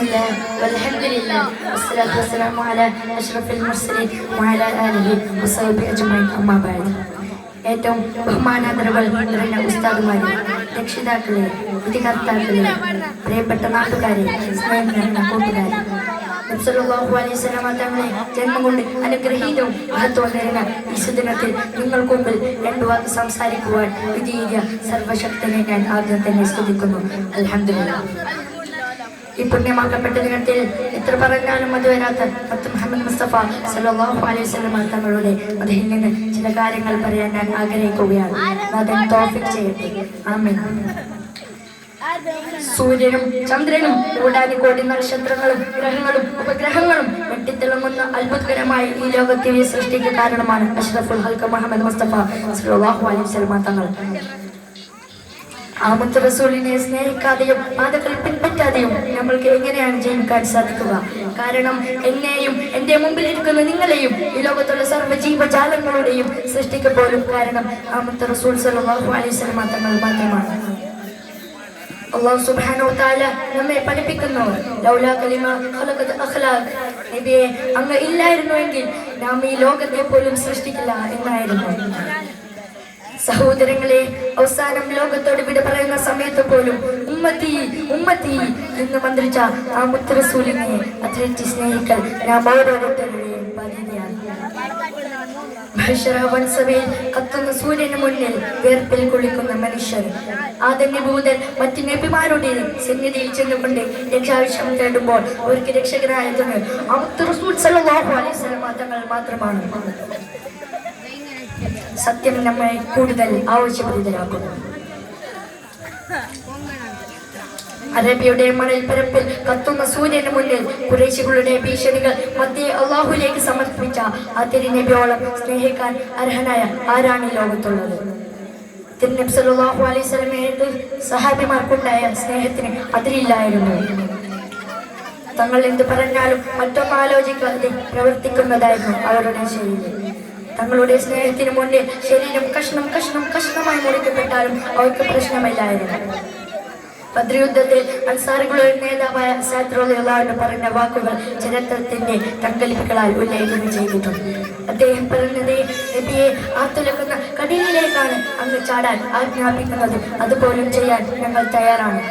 الله والحمد لله والصلاة والسلام على أشرف المرسلين وعلى آله وصحبه أجمعين أما بعد ഏറ്റവും ബഹുമാനാദരകൾ നിറഞ്ഞ ഉസ്താദുമാരെ രക്ഷിതാക്കളെ വിധികർത്താക്കളെ പ്രിയപ്പെട്ട നാട്ടുകാരെ സ്നേഹം നിറഞ്ഞ കൂട്ടുകാരെ നബ്സല്ലാഹു അലൈഹി സ്വലാമ തങ്ങളെ ജന്മം കൊണ്ട് അനുഗ്രഹീതവും മഹത്വം നിറഞ്ഞ ഈ സുദിനത്തിൽ നിങ്ങൾക്ക് മുമ്പിൽ രണ്ടു വാക്ക് സംസാരിക്കുവാൻ വിധിയ സർവശക്തനെ ഞാൻ ആദ്യം തന്നെ സ്തുതിക്കുന്നു അൽഹംദുലില്ലാ ഈ പുണ്യമാക്കപ്പെട്ട ദിനത്തിൽ എത്ര പറഞ്ഞാലും അത് വരാത്ത പത്ത് മുഹമ്മദ് മുസ്തഫ സല്ലല്ലാഹു അലൈഹി വസല്ലം തങ്ങളുടെ അതിൽ നിന്ന് ചില കാര്യങ്ങൾ പറയാൻ ഞാൻ ആഗ്രഹിക്കുകയാണ്. നാഥൻ ടോപ്പിക് ചെയ്യട്ടെ. ആമീൻ. സൂര്യനും ചന്ദ്രനും കൂടാനുകോടി നക്ഷത്രങ്ങളും ഗ്രഹങ്ങളും ഉപഗ്രഹങ്ങളും വെട്ടിത്തിളങ്ങുന്ന അത്ഭുതകരമായ ഈ ലോകത്തെ സൃഷ്ടിക്ക് കാരണമാണ് അഷ്റഫുൽ ഹൽക്ക മുഹമ്മദ് മുസ്തഫ സല്ലല്ലാഹു അലൈഹി വസല്ലം തങ്ങൾ. ആ മുത്ത് റസൂലിനെ സ്നേഹിക്കാതെയും പാതകൾ പിൻപറ്റാതെയും നമ്മൾക്ക് എങ്ങനെയാണ് ജീവിക്കാൻ സാധിക്കുക? കാരണം എന്നെയും എന്റെ മുമ്പിൽ ഇരിക്കുന്ന നിങ്ങളെയും ഈ ലോകത്തുള്ള സർവ ജീവജാലങ്ങളുടെയും സൃഷ്ടിക്ക് പോലും കാരണം ആ മുത്ത് റസൂൽ സല്ലല്ലാഹു അലൈഹി വസല്ലം തങ്ങൾ മാത്രമാണ്. അള്ളാഹു സുബ്ഹാനഹു വ തആല നമ്മെ പഠിപ്പിക്കുന്നു. ലൗലാ കലിമ ഖലഖത് അഖ്ലാഖ്. നബിയെ അങ്ങ് ഇല്ലായിരുന്നുവെങ്കിൽ നാം ഈ ലോകത്തെ പോലും സൃഷ്ടിക്കില്ല എന്നായിരുന്നു. സഹോദരങ്ങളെ അവസാനം ലോകത്തോട് വിട പറയുന്ന സമയത്ത് പോലും ഉമ്മത്തി ഉമ്മത്തി എന്ന് മന്ത്രിച്ച ആ മുത്തറസൂലിനെ അതിലേക്ക് സ്നേഹിക്കൽ നാം ഓരോരുത്തരുടെയും ബാധ്യതയാണ് കത്തുന്ന സൂര്യന് മുന്നിൽ വേർപ്പിൽ കുളിക്കുന്ന മനുഷ്യർ ആദന്യഭൂതൻ മറ്റു നബിമാരുടെ സന്നിധിയിൽ ചെന്നുകൊണ്ട് രക്ഷാവശ്യം തേടുമ്പോൾ അവർക്ക് രക്ഷകനായതിന് റസൂൽ സല്ലല്ലാഹു അലൈഹി വസല്ലം തങ്ങൾ മാത്രമാണ്. സത്യം നമ്മെ കൂടുതൽ ആവശ്യപരിതരാക്കുന്നു അറേബ്യയുടെ മണൽ പരപ്പിൽ കത്തുന്ന സൂര്യന് മുന്നിൽ കുറേശികളുടെ ഭീഷണികൾ മധ്യേ അള്ളാഹുലേക്ക് സമർപ്പിച്ച ആ തിരുനബിയോളം സ്നേഹിക്കാൻ അർഹനായ ആരാണ് ഈ ലോകത്തുള്ളത്? തിരുനബി സല്ലാഹു അലൈഹി സ്വലമേത് സഹാബിമാർക്കുണ്ടായ സ്നേഹത്തിന് അതിലില്ലായിരുന്നു തങ്ങൾ എന്ത് പറഞ്ഞാലും മറ്റൊന്നും ആലോചിക്കാതെ പ്രവർത്തിക്കുന്നതായിരുന്നു അവരുടെ ശൈലി. തങ്ങളുടെ സ്നേഹത്തിന് മുന്നിൽ ശരീരം കഷ്ണം കഷ്ണം കഷ്ണമായി മുറിക്കപ്പെട്ടാലും അവർക്ക് പ്രശ്നമില്ലായിരുന്നു. ഭദ്രയുദ്ധത്തിൽ അൻസാറുകളുടെ നേതാവായ സാത്രോളാണ് പറഞ്ഞ വാക്കുകൾ ചരിത്രത്തിന്റെ തങ്കലിപ്പുകളാൽ ഉല്ലേഖനം ചെയ്തിട്ടുണ്ട്. അദ്ദേഹം പറഞ്ഞത് നബിയെ ആർത്തുലക്കുന്ന കടലിലേക്കാണ് അങ്ങ് ചാടാൻ ആജ്ഞാപിക്കുന്നത്. അതുപോലും ചെയ്യാൻ ഞങ്ങൾ തയ്യാറാണ്.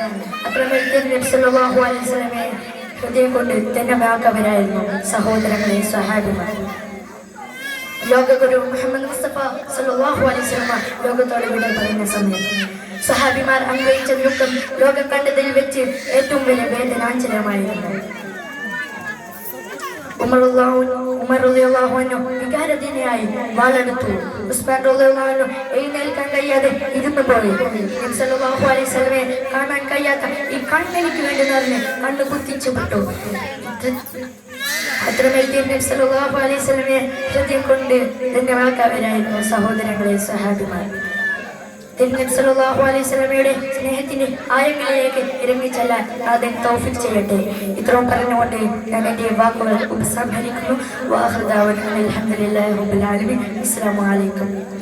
സല്ലല്ലാഹു അലൈഹി ഹൃദയം കൊണ്ട് തന്നെ വാക്കവരായിരുന്നു സഹോദരങ്ങളെ സഹാബിമാർ. ലോകഗുരു മുഹമ്മദ് മുസ്തഫ സല്ലാഹു വസല്ലം ലോകത്തോട് വിട പറയുന്ന സമയം. സഹാബിമാർ അനുഭവിച്ച ദുഃഖം ലോകം കണ്ടതിൽ വെച്ച് ഏറ്റവും വലിയ വേദനാഞ്ചലമായിരുന്നു ഇരുന്നു പോയി. കാണാൻ കഴിയാത്ത ഈ കണ്ണെനിക്ക് വേണ്ടി നിറഞ്ഞ് കണ്ണു കുത്തിച്ചു വിട്ടു. അത്രമേൽ നബി സല്ലല്ലാഹു അലൈഹി വസല്ലമയെ ഹൃദയം കൊണ്ട് ധന്യവാക്കാവരായിരുന്നു സഹോദരങ്ങളെ സഹാബിമാർ. തിരുനബി സല്ലല്ലാഹു അലൈഹി വസല്ലമയുടെ സ്നേഹത്തിന് ആഴങ്ങളിലേക്ക് ഇറങ്ങിച്ചെല്ലാൻ ആദ്യം തൗഫീഖ് ചെയ്യട്ടെ. ഇത്രയും പറഞ്ഞുകൊണ്ട് ഞാൻ എന്റെ വാക്കുകൾ ഉപസംഹരിക്കുന്നു. വാഹൃദാവൻ അലഹമുല്ലാ റബ്ബിൽ ആലമീൻ. അസ്സലാമു അലൈക്കും.